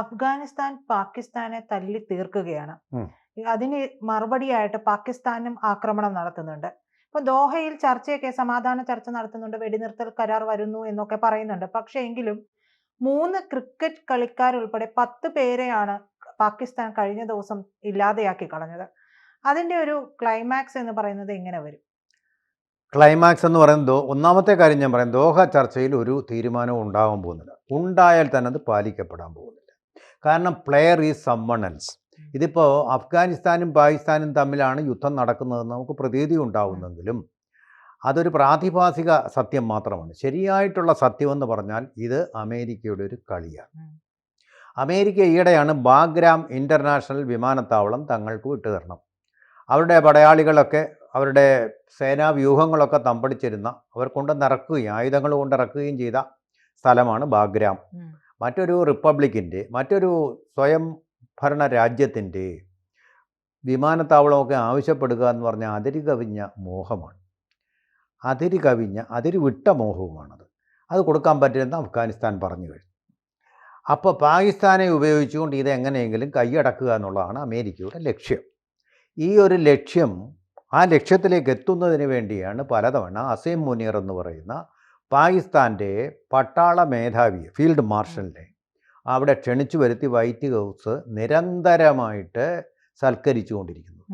അഫ്ഗാനിസ്ഥാൻ പാകിസ്ഥാനെ തല്ലി തീർക്കുകയാണ്. അതിന് മറുപടിയായിട്ട് പാകിസ്ഥാനും ആക്രമണം നടത്തുന്നുണ്ട്. ഇപ്പൊ ദോഹയിൽ ചർച്ചയൊക്കെ സമാധാന ചർച്ച നടത്തുന്നുണ്ട് വെടിനിർത്തൽ കരാർ വരുന്നു എന്നൊക്കെ പറയുന്നുണ്ട്. പക്ഷെ എങ്കിലും മൂന്ന് ക്രിക്കറ്റ് കളിക്കാരുൾപ്പെടെ പത്ത് പേരെയാണ് പാകിസ്ഥാൻ കഴിഞ്ഞ ദിവസം ഇല്ലാതെയാക്കി കളഞ്ഞത്. അതിന്റെ ഒരു ക്ലൈമാക്സ് എന്ന് പറയുന്നത് എങ്ങനെ വരും? ക്ലൈമാക്സ് എന്ന് പറയുന്നത് ഒന്നാമത്തെ കാര്യം ഞാൻ പറയാം. ദോഹ ചർച്ചയിൽ ഒരു തീരുമാനവും ഉണ്ടാകാൻ പോകുന്നില്ല. ഉണ്ടായാൽ തന്നെ അത് പാലിക്കപ്പെടാൻ പോകുന്നില്ല. കാരണം പ്ലെയർ ഈസ് സമ്മൺ എൽസ് ഇതിപ്പോൾ അഫ്ഗാനിസ്ഥാനും പാകിസ്ഥാനും തമ്മിലാണ് യുദ്ധം നടക്കുന്നതെന്ന് നമുക്ക് പ്രതീതി ഉണ്ടാവുന്നെങ്കിലും അതൊരു പ്രാതിഭാസിക സത്യം മാത്രമാണ്. ശരിയായിട്ടുള്ള സത്യമെന്ന് പറഞ്ഞാൽ ഇത് അമേരിക്കയുടെ ഒരു കളിയാണ്. അമേരിക്ക ഈയിടെയാണ് ബാഗ്രാം ഇന്റർനാഷണൽ വിമാനത്താവളം തങ്ങൾക്ക് വിട്ടുതരണം. അവരുടെ പടയാളികളൊക്കെ അവരുടെ സേനാ വ്യൂഹങ്ങളൊക്കെ തമ്പടിച്ചിരുന്ന അവർ കൊണ്ടുവന്നിറക്കുകയും ആയുധങ്ങൾ കൊണ്ടിറക്കുകയും ചെയ്ത സ്ഥലമാണ് ബാഗ്രാം. മറ്റൊരു റിപ്പബ്ലിക്കിന്റെ മറ്റൊരു സ്വയം ഭരണ രാജ്യത്തിന്റെ വിമാനത്താവളമൊക്കെ ആവശ്യപ്പെടുക എന്ന് പറഞ്ഞാൽ അതിര് കവിഞ്ഞ മോഹമാണ്. അതിര് കവിഞ്ഞ അതിര് വിട്ട മോഹവുമാണത്. അത് കൊടുക്കാൻ പറ്റില്ലെന്ന് അഫ്ഗാനിസ്ഥാൻ പറഞ്ഞു കഴിഞ്ഞു. അപ്പോൾ പാകിസ്ഥാനെ ഉപയോഗിച്ചുകൊണ്ട് ഇത് എങ്ങനെയെങ്കിലും കൈയടക്കുക എന്നുള്ളതാണ് അമേരിക്കയുടെ ലക്ഷ്യം. ഈ ഒരു ലക്ഷ്യം ആ ലക്ഷ്യത്തിലേക്ക് എത്തുന്നതിന് വേണ്ടിയാണ് പലതവണ അസീം മുനീർ എന്ന് പറയുന്ന പാകിസ്ഥാന്റെ പട്ടാള മേധാവി ഫീൽഡ് മാർഷലിനെ അവിടെ ക്ഷണിച്ചു വരുത്തി വൈറ്റ് ഹൗസ് നിരന്തരമായിട്ട് സൽക്കരിച്ചു കൊണ്ടിരിക്കുന്നു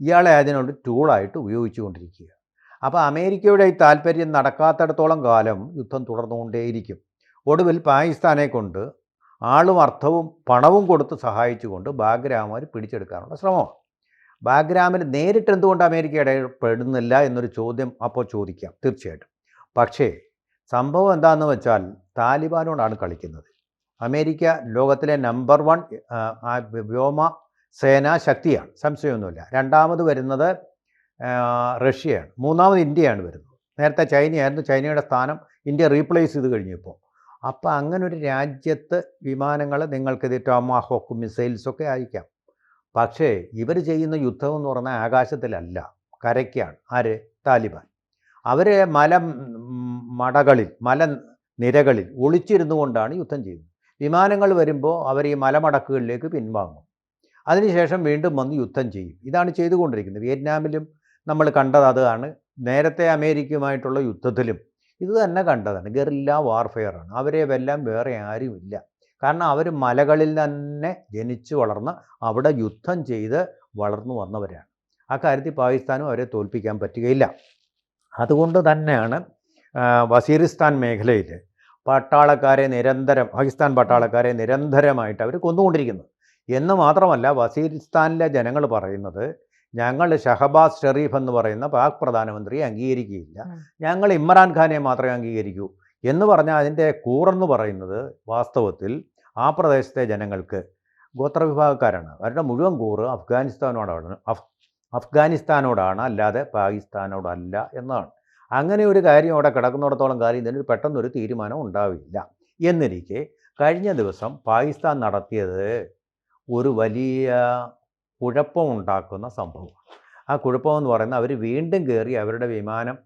ഇയാളെ അതിനൊരു ടൂളായിട്ട് ഉപയോഗിച്ചു കൊണ്ടിരിക്കുക അപ്പോൾ അമേരിക്കയുടെ ഈ താല്പര്യം നടക്കാത്തിടത്തോളം കാലം യുദ്ധം തുടർന്നുകൊണ്ടേയിരിക്കും. ഒടുവിൽ പാകിസ്ഥാനെ കൊണ്ട് ആളും അർത്ഥവും പണവും കൊടുത്ത് സഹായിച്ചുകൊണ്ട് ബാഗ്രാം അവർ പിടിച്ചെടുക്കാനുള്ള ശ്രമമാണ്. ബാഗ്രാമിൽ നേരിട്ട് എന്തുകൊണ്ട് അമേരിക്ക ഇടപെടുന്നില്ല എന്നൊരു ചോദ്യം അപ്പോൾ ചോദിക്കാം തീർച്ചയായിട്ടും. പക്ഷേ സംഭവം എന്താണെന്ന് വെച്ചാൽ താലിബാനോടാണ് കളിക്കുന്നത്. അമേരിക്ക ലോകത്തിലെ നമ്പർ വൺ വ്യോമ സേനാ ശക്തിയാണ്. സംശയമൊന്നുമില്ല. രണ്ടാമത് വരുന്നത് റഷ്യയാണ്. മൂന്നാമത് ഇന്ത്യയാണ് വരുന്നത്. നേരത്തെ ചൈനയായിരുന്നു. ചൈനയുടെ സ്ഥാനം ഇന്ത്യ റീപ്ലേസ് ചെയ്ത് കഴിഞ്ഞപ്പോൾ. അപ്പോൾ അങ്ങനെ ഒരു രാജ്യത്ത് വിമാനങ്ങൾ നിങ്ങൾക്കിത് ടോമാഹോക്ക് മിസൈൽസൊക്കെ അയക്കാം പക്ഷേ ഇവർ ചെയ്യുന്ന യുദ്ധം എന്ന് പറഞ്ഞാൽ ആകാശത്തിലല്ല. കരയ്ക്കാണ്. ആര്? താലിബാൻ. അവർ മല മടകളിൽ മല നിരകളിൽ ഒളിച്ചിരുന്നു കൊണ്ടാണ് യുദ്ധം ചെയ്യുന്നത്. വിമാനങ്ങൾ വരുമ്പോൾ അവർ ഈ മലമടക്കുകളിലേക്ക് പിൻവാങ്ങും. അതിനുശേഷം വീണ്ടും വന്ന് യുദ്ധം ചെയ്യും. ഇതാണ് ചെയ്തുകൊണ്ടിരിക്കുന്നത്. വിയറ്റ്നാമിലും നമ്മൾ കണ്ടത് അതാണ്. നേരത്തെ അമേരിക്കയുമായിട്ടുള്ള യുദ്ധത്തിലും ഇത് തന്നെ കണ്ടതാണ്. ഗറില്ല വാർഫെയറാണ്. അവരെ വെല്ലാം വേറെ ആരുമില്ല. കാരണം അവർ മലകളിൽ തന്നെ ജനിച്ചു വളർന്ന് അവിടെ യുദ്ധം ചെയ്ത് വളർന്നു വന്നവരാണ്. ആ കാര്യത്തിൽ പാകിസ്ഥാനും അവരെ തോൽപ്പിക്കാൻ പറ്റുകയില്ല. അതുകൊണ്ട് തന്നെയാണ് വസീരിസ്ഥാൻ വസീറിസ്ഥാൻ മേഖലയിൽ പട്ടാളക്കാരെ നിരന്തരം പാകിസ്ഥാൻ പട്ടാളക്കാരെ നിരന്തരമായിട്ട് അവർ കൊന്നുകൊണ്ടിരിക്കുന്നത് എന്ന് മാത്രമല്ല വസീറിസ്ഥാനിലെ ജനങ്ങൾ പറയുന്നത് ഞങ്ങൾ ഷഹബാസ് ഷെറീഫ് എന്ന് പറയുന്ന പാക് പ്രധാനമന്ത്രിയെ അംഗീകരിക്കുകയില്ല. ഞങ്ങൾ ഞങ്ങൾ ഇമ്രാൻഖാനെ മാത്രമേ അംഗീകരിക്കൂ. എന്ന് പറഞ്ഞാൽ അതിന്റെ കൂറെന്ന് പറയുന്നത് വാസ്തവത്തിൽ ആ പ്രദേശത്തെ ജനങ്ങൾക്ക് ഗോത്രവിഭാഗക്കാരാണ്. അവരുടെ മുഴുവൻ കൂറ് അഫ്ഗാനിസ്ഥാനോടാണ് അഫ് അഫ്ഗാനിസ്ഥാനോടാണ് അല്ലാതെ പാകിസ്ഥാനോടല്ല എന്നാണ്. അങ്ങനെ ഒരു കാര്യം അവിടെ കിടക്കുന്നിടത്തോളം കാര്യം ഇതിനൊരു പെട്ടെന്നൊരു തീരുമാനം ഉണ്ടാവില്ല. എന്നിരിക്കെ കഴിഞ്ഞ ദിവസം പാകിസ്ഥാൻ നടത്തിയത് ഒരു വലിയ കുഴപ്പമുണ്ടാക്കുന്ന സംഭവമാണ്. ആ കുഴപ്പമെന്ന് പറയുന്നത് അവർ വീണ്ടും കയറി അവരുടെ വിമാനം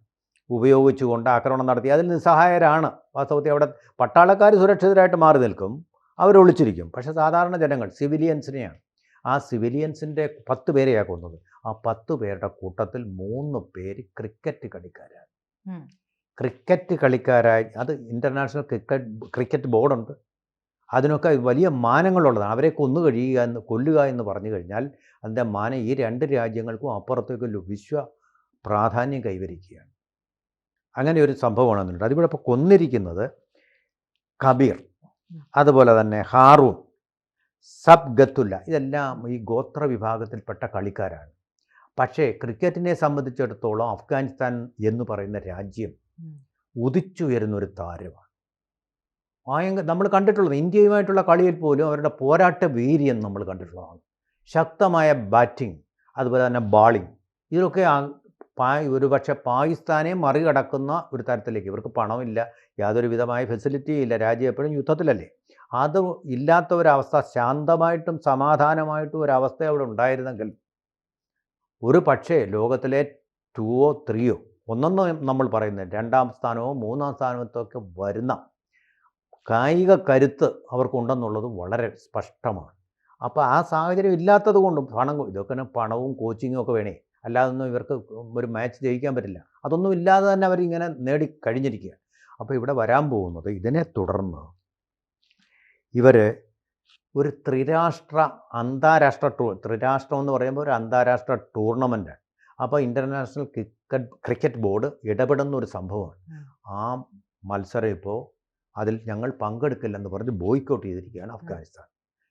ഉപയോഗിച്ചുകൊണ്ട് ആക്രമണം നടത്തി. അതിൽ നിസ്സഹായരാണ്. വാസ്തവത്തിൽ അവിടെ പട്ടാളക്കാർ സുരക്ഷിതരായിട്ട് മാറി നിൽക്കും. അവരൊളിച്ചിരിക്കും. പക്ഷേ സാധാരണ ജനങ്ങൾ സിവിലിയൻസിനെയാണ് ആ സിവിലിയൻസിന്റെ പത്ത് പേരെയാണ് കൊന്നത്. ആ പത്ത് പേരുടെ കൂട്ടത്തിൽ മൂന്ന് പേര് ക്രിക്കറ്റ് കളിക്കാരാണ്. ക്രിക്കറ്റ് കളിക്കാരായി അത് ഇന്റർനാഷണൽ ക്രിക്കറ്റ് ക്രിക്കറ്റ് ബോർഡുണ്ട്. അതിനൊക്കെ വലിയ മാനങ്ങളുള്ളതാണ്. അവരെ കൊന്നു കഴിയുക എന്ന് കൊല്ലുക എന്ന് പറഞ്ഞു കഴിഞ്ഞാൽ അതിന്റെ മാനം ഈ രണ്ട് രാജ്യങ്ങൾക്കും അപ്പുറത്തേക്ക് വിശ്വ പ്രാധാന്യം കൈവരിക്കുകയാണ്. അങ്ങനെ ഒരു സംഭവമാണെന്നുണ്ട്. അതിവിടെ ഇപ്പോൾ കൊന്നിരിക്കുന്നത് കബീർ. അതുപോലെ തന്നെ ഹാറൂൺ. സബ് ഗത്തുല്ല ഇതെല്ലാം ഈ ഗോത്ര വിഭാഗത്തിൽപ്പെട്ട കളിക്കാരാണ്. പക്ഷേ ക്രിക്കറ്റിനെ സംബന്ധിച്ചിടത്തോളം അഫ്ഗാനിസ്ഥാൻ എന്ന് പറയുന്ന രാജ്യം. ഉദിച്ചുയരുന്ന ഒരു താരമാണ്. ഭയങ്കര നമ്മൾ കണ്ടിട്ടുള്ളത് ഇന്ത്യയുമായിട്ടുള്ള കളിയിൽ പോലും അവരുടെ പോരാട്ട വീര്യം നമ്മൾ കണ്ടിട്ടുള്ളതാണ്. ശക്തമായ ബാറ്റിംഗ് അതുപോലെ തന്നെ ബാളിംഗ് ഇതിലൊക്കെ ഒരു പക്ഷേ പാകിസ്ഥാനെ മറികടക്കുന്ന ഒരു തരത്തിലേക്ക്. ഇവർക്ക് പണമില്ല യാതൊരു വിധമായ ഫെസിലിറ്റിയും ഇല്ല. രാജ്യം എപ്പോഴും യുദ്ധത്തിലല്ലേ? അത് ഇല്ലാത്ത ഒരവസ്ഥ ശാന്തമായിട്ടും സമാധാനമായിട്ടും ഒരവസ്ഥ അവിടെ ഉണ്ടായിരുന്നെങ്കിൽ ഒരു പക്ഷേ ലോകത്തിലെ ടൂവോ ത്രീയോ ഒന്നൊന്നും നമ്മൾ പറയുന്നത് രണ്ടാം സ്ഥാനമോ മൂന്നാം സ്ഥാനത്തോ ഒക്കെ വരുന്ന കായിക കരുത്ത് അവർക്കുണ്ടെന്നുള്ളത് വളരെ സ്പഷ്ടമാണ്. അപ്പോൾ ആ സാഹചര്യം ഇല്ലാത്തത് കൊണ്ടും പണം ഇതൊക്കെ പണവും കോച്ചിങ്ങും ഒക്കെ വേണേ. അല്ലാതൊന്നും ഇവർക്ക് ഒരു മാച്ച് ജയിക്കാൻ പറ്റില്ല. അതൊന്നും ഇല്ലാതെ തന്നെ അവരിങ്ങനെ നേടി കഴിഞ്ഞിരിക്കുക അപ്പോൾ ഇവിടെ വരാൻ പോകുന്നത് ഇതിനെ തുടർന്ന് ഇവർ ഒരു ത്രിരാഷ്ട്ര അന്താരാഷ്ട്ര ടൂ ത്രിരാഷ്ട്രം എന്ന് പറയുമ്പോൾ ഒരു അന്താരാഷ്ട്ര ടൂർണമെന്റ് അപ്പോൾ ഇന്റർനാഷണൽ ക്രിക്കറ്റ് ക്രിക്കറ്റ് ബോർഡ് ഇടപെടുന്ന ഒരു സംഭവമാണ്. ആ മത്സരം ഇപ്പോൾ അതിൽ ഞങ്ങൾ പങ്കെടുക്കില്ലെന്ന് പറഞ്ഞ് ബോയ്ക്കൗട്ട് ചെയ്തിരിക്കുകയാണ് അഫ്ഗാനിസ്ഥാൻ.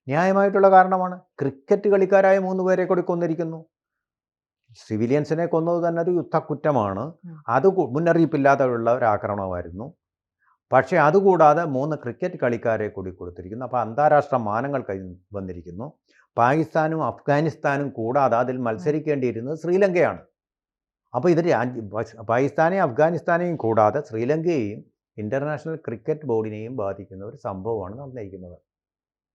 ന്യായമായിട്ടുള്ള കാരണമാണ് ക്രിക്കറ്റ് കളിക്കാരായ മൂന്ന് പേരെ കൂടി കൊന്നിരിക്കുന്നു. സിവിലിയൻസിനെ കൊന്നത് തന്നെ ഒരു യുദ്ധക്കുറ്റമാണ്. അത് മുന്നറിയിപ്പില്ലാതെയുള്ള ഒരു ആക്രമണമായിരുന്നു. പക്ഷേ അതുകൂടാതെ മൂന്ന് ക്രിക്കറ്റ് കളിക്കാരെ കൂടി കൊടുത്തിരിക്കുന്നു. അപ്പോൾ അന്താരാഷ്ട്ര മാനങ്ങൾ കൈ വന്നിരിക്കുന്നു. പാകിസ്ഥാനും അഫ്ഗാനിസ്ഥാനും കൂടാതെ അതിൽ മത്സരിക്കേണ്ടിയിരുന്നത് ശ്രീലങ്കയാണ്. അപ്പോൾ ഇത് പാകിസ്ഥാനെയും അഫ്ഗാനിസ്ഥാനെയും കൂടാതെ ശ്രീലങ്കയെയും ഇന്റർനാഷണൽ ക്രിക്കറ്റ് ബോർഡിനെയും ബാധിക്കുന്ന ഒരു സംഭവമാണ് നടന്നിരിക്കുന്നത്.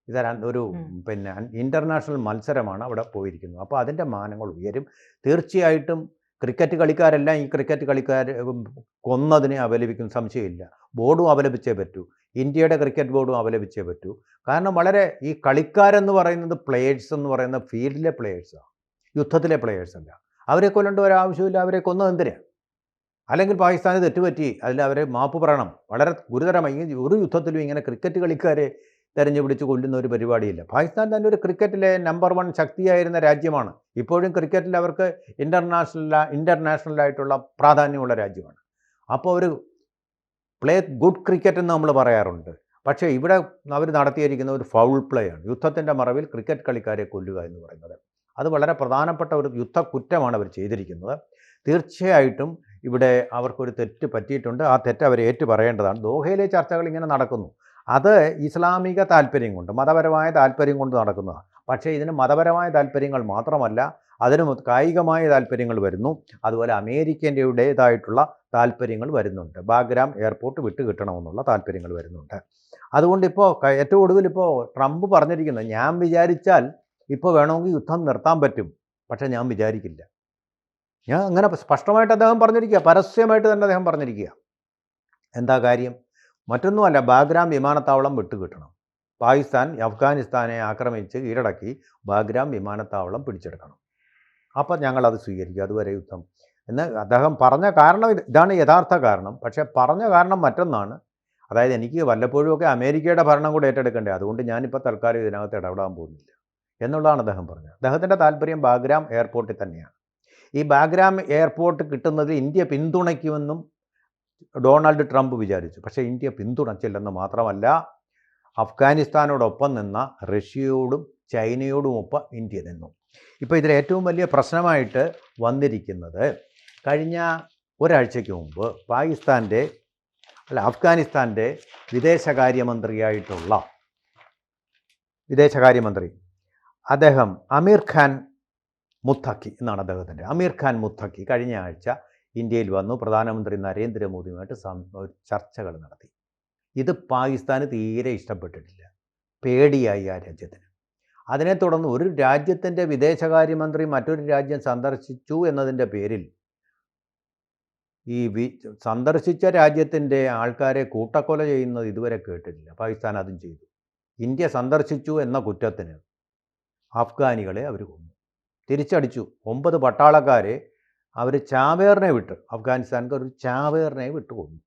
ഇത് ഒരു പിന്നെ ഇന്റർനാഷണൽ മത്സരമാണ് അവിടെ പോയിരിക്കുന്നത്. അപ്പോൾ അതിന്റെ മാനങ്ങൾ ഉയരും. തീർച്ചയായിട്ടും ക്രിക്കറ്റ് കളിക്കാരെല്ലാം ഈ ക്രിക്കറ്റ് കളിക്കാർ കൊന്നതിനെ അപലപിക്കും. സംശയമില്ല. ബോർഡും അപലപിച്ചേ പറ്റൂ. ഇന്ത്യയുടെ ക്രിക്കറ്റ് ബോർഡും അപലപിച്ചേ പറ്റൂ. കാരണം വളരെ ഈ കളിക്കാരെന്ന് പറയുന്നത് പ്ലേയേഴ്സ് എന്ന് പറയുന്ന ഫീൽഡിലെ പ്ലേയേഴ്സാണ് യുദ്ധത്തിലെ പ്ലേയേഴ്സ് അല്ല. അവരെ കൊല്ലേണ്ട ഒരു ആവശ്യമില്ല അവരെ കൊന്നത് എന്തിനാ? അല്ലെങ്കിൽ പാകിസ്ഥാനെ തെറ്റുപറ്റി അതിൽ അവരെ മാപ്പ് പറയണം. വളരെ ഗുരുതരമായി. ഒരു യുദ്ധത്തിലും ഇങ്ങനെ ക്രിക്കറ്റ് കളിക്കാരെ തെരഞ്ഞു പിടിച്ച് കൊല്ലുന്ന ഒരു പരിപാടിയില്ല. പാകിസ്ഥാൻ തന്നെ ഒരു ക്രിക്കറ്റിലെ നമ്പർ വൺ ശക്തിയായിരുന്ന രാജ്യമാണ്. ഇപ്പോഴും ക്രിക്കറ്റിൽ അവർക്ക് ഇന്റർനാഷണൽ ഇന്റർനാഷണലായിട്ടുള്ള പ്രാധാന്യമുള്ള രാജ്യമാണ്. അപ്പോൾ ഒരു പ്ലേ ഗുഡ് ക്രിക്കറ്റ് എന്ന് നമ്മൾ പറയാറുണ്ട്. പക്ഷേ ഇവിടെ അവർ നടത്തിയിരിക്കുന്ന ഒരു ഫൗൾ പ്ലേ ആണ്. യുദ്ധത്തിന്റെ മറവിൽ ക്രിക്കറ്റ് കളിക്കാരെ കൊല്ലുക എന്ന് പറയുന്നത്. അത് വളരെ പ്രധാനപ്പെട്ട ഒരു യുദ്ധ കുറ്റമാണ് അവർ ചെയ്തിരിക്കുന്നത്. തീർച്ചയായിട്ടും ഇവിടെ അവർക്കൊരു തെറ്റ് പറ്റിയിട്ടുണ്ട്. ആ തെറ്റ് അവർ ഏറ്റു പറയേണ്ടതാണ്. ദോഹയിലെ ചർച്ചകൾ ഇങ്ങനെ നടക്കുന്നു. അത് ഇസ്ലാമിക താല്പര്യം കൊണ്ട് മതപരമായ താല്പര്യം കൊണ്ട് നടക്കുന്നതാണ്. പക്ഷേ ഇതിന് മതപരമായ താല്പര്യങ്ങൾ മാത്രമല്ല അതിന് കായികമായ താല്പര്യങ്ങൾ വരുന്നു. അതുപോലെ അമേരിക്കന്റെയുടേതായിട്ടുള്ള താല്പര്യങ്ങൾ വരുന്നുണ്ട്. ബാഗ്രാം എയർപോർട്ട് വിട്ട് കിട്ടണമെന്നുള്ള താല്പര്യങ്ങൾ വരുന്നുണ്ട്. അതുകൊണ്ട് ഇപ്പോൾ ഏറ്റവും ഒടുവിൽ ഇപ്പോൾ ട്രംപ് പറഞ്ഞിരിക്കുന്നത് ഞാൻ വിചാരിച്ചാൽ ഇപ്പോൾ വേണമെങ്കിൽ യുദ്ധം നിർത്താൻ പറ്റും. പക്ഷേ ഞാൻ വിചാരിക്കില്ല. ഞാൻ അങ്ങനെ സ്പഷ്ടമായിട്ട് അദ്ദേഹം പറഞ്ഞിരിക്കുക പരസ്യമായിട്ട് തന്നെ അദ്ദേഹം പറഞ്ഞിരിക്കുക എന്താ കാര്യം? മറ്റൊന്നുമല്ല ബാഗ്രാം വിമാനത്താവളം വിട്ടുകിട്ടണം. പാകിസ്ഥാൻ അഫ്ഗാനിസ്ഥാനെ ആക്രമിച്ച് കീഴടക്കി ബാഗ്രാം വിമാനത്താവളം പിടിച്ചെടുക്കണം. അപ്പം ഞങ്ങളത് സ്വീകരിക്കും. അതുവരെ യുദ്ധം. എന്ന് അദ്ദേഹം പറഞ്ഞ കാരണം ഇതാണ് യഥാർത്ഥ കാരണം. പക്ഷേ പറഞ്ഞ കാരണം മറ്റൊന്നാണ്. അതായത് എനിക്ക് വല്ലപ്പോഴും ഒക്കെ അമേരിക്കയുടെ ഭരണം കൂടെ ഏറ്റെടുക്കണ്ടേ? അതുകൊണ്ട് ഞാനിപ്പോൾ തൽക്കാലം ഇതിനകത്ത് ഇടപെടാൻ പോകുന്നില്ല. എന്നുള്ളതാണ് അദ്ദേഹം പറഞ്ഞത്. അദ്ദേഹത്തിന്റെ താല്പര്യം ബാഗ്രാം എയർപോർട്ടിൽ തന്നെയാണ്. ഈ ബാഗ്രാം എയർപോർട്ട് കിട്ടുന്നത് ഇന്ത്യ പിന്തുണയ്ക്കുമെന്നും ഡൊണാൾഡ് ട്രംപ് വിചാരിച്ചു. പക്ഷേ ഇന്ത്യ പിന്തുണച്ചില്ലെന്ന് മാത്രമല്ല അഫ്ഗാനിസ്ഥാനോടൊപ്പം നിന്ന റഷ്യയോടും ചൈനയോടുമൊപ്പം ഇന്ത്യ നിന്നു. ഇപ്പോൾ ഇതിൽ ഏറ്റവും വലിയ പ്രശ്നമായിട്ട് വന്നിരിക്കുന്നത് കഴിഞ്ഞ ഒരാഴ്ചയ്ക്ക് മുമ്പ് പാകിസ്ഥാന്റെ അല്ല അഫ്ഗാനിസ്ഥാന്റെ വിദേശകാര്യമന്ത്രിയായിട്ടുള്ള വിദേശകാര്യമന്ത്രി അദ്ദേഹം അമീർ ഖാൻ മുത്തക്കി എന്നാണ് അദ്ദേഹത്തിന്റെ അമീർ ഖാൻ മുത്തക്കി കഴിഞ്ഞ ആഴ്ച ഇന്ത്യയിൽ വന്നു. പ്രധാനമന്ത്രി നരേന്ദ്രമോദിയുമായിട്ട് ചർച്ചകൾ നടത്തി. ഇത് പാകിസ്ഥാന് തീരെ ഇഷ്ടപ്പെട്ടിട്ടില്ല. പേടിയായി ആ രാജ്യത്തിന്. അതിനെ തുടർന്ന് ഒരു രാജ്യത്തിന്റെ വിദേശകാര്യമന്ത്രി മറ്റൊരു രാജ്യം സന്ദർശിച്ചു എന്നതിന്റെ പേരിൽ ഈ വി സന്ദർശിച്ച രാജ്യത്തിന്റെ ആൾക്കാരെ കൂട്ടക്കൊല ചെയ്യുന്നത് ഇതുവരെ കേട്ടിട്ടില്ല. പാകിസ്ഥാൻ അതും ചെയ്തു. ഇന്ത്യ സന്ദർശിച്ചു എന്ന കുറ്റത്തിന് അഫ്ഗാനികളെ അവർ കൊന്നു. തിരിച്ചടിച്ചു. ഒമ്പത് പട്ടാളക്കാരെ അവർ ചാവേറിനെ വിട്ട്. അഫ്ഗാനിസ്ഥാൻക്ക് ഒരു ചാവേറിനെ വിട്ടു കൊന്നു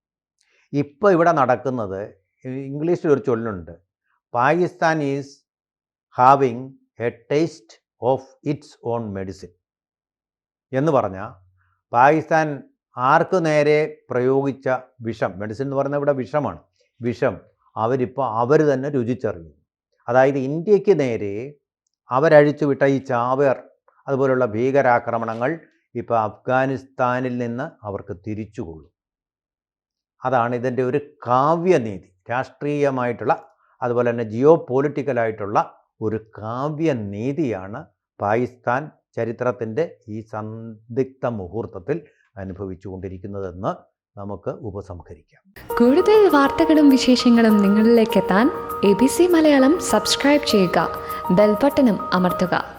ഇപ്പോൾ ഇവിടെ നടക്കുന്നത് ഇംഗ്ലീഷിൽ ഒരു ചൊല്ലുണ്ട്. Pakistan is having a taste of its own medicine എന്ന് പറഞ്ഞാൽ പാകിസ്ഥാൻ ആർക്ക് നേരെ പ്രയോഗിച്ച വിഷം? മെഡിസിൻ എന്ന് പറയുന്നത് ഇവിടെ വിഷമാണ്. വിഷം അവരിപ്പോൾ അവർ തന്നെ രുചിച്ചറിയുന്നു. അതായത് ഇന്ത്യയ്ക്ക് നേരെ അവരഴിച്ചു വിട്ട ഈ ചാവേർ അതുപോലുള്ള ഭീകരാക്രമണങ്ങൾ ഇപ്പോൾ അഫ്ഗാനിസ്ഥാനിൽ നിന്ന് അവർക്ക് തിരിച്ചുകൊള്ളും. അതാണ് ഇതിന്റെ ഒരു കാവ്യനീതി രാഷ്ട്രീയമായിട്ടുള്ള അതുപോലെ തന്നെ ജിയോ പൊളിറ്റിക്കലായിട്ടുള്ള ഒരു കാവ്യനീതിയാണ് പാകിസ്ഥാൻ ചരിത്രത്തിന്റെ ഈ സന്ദിഗ്ധ മുഹൂർത്തത്തിൽ അനുഭവിച്ചുകൊണ്ടിരിക്കുന്നതെന്ന് നമുക്ക് ഉപസംഹരിക്കാം. കൂടുതൽ വാർത്തകളും വിശേഷങ്ങളും നിങ്ങളിലേക്ക് എത്താൻ A B C Malayalam subscribe ചെയ്യുക ബെൽബട്ടനും അമർത്തുക.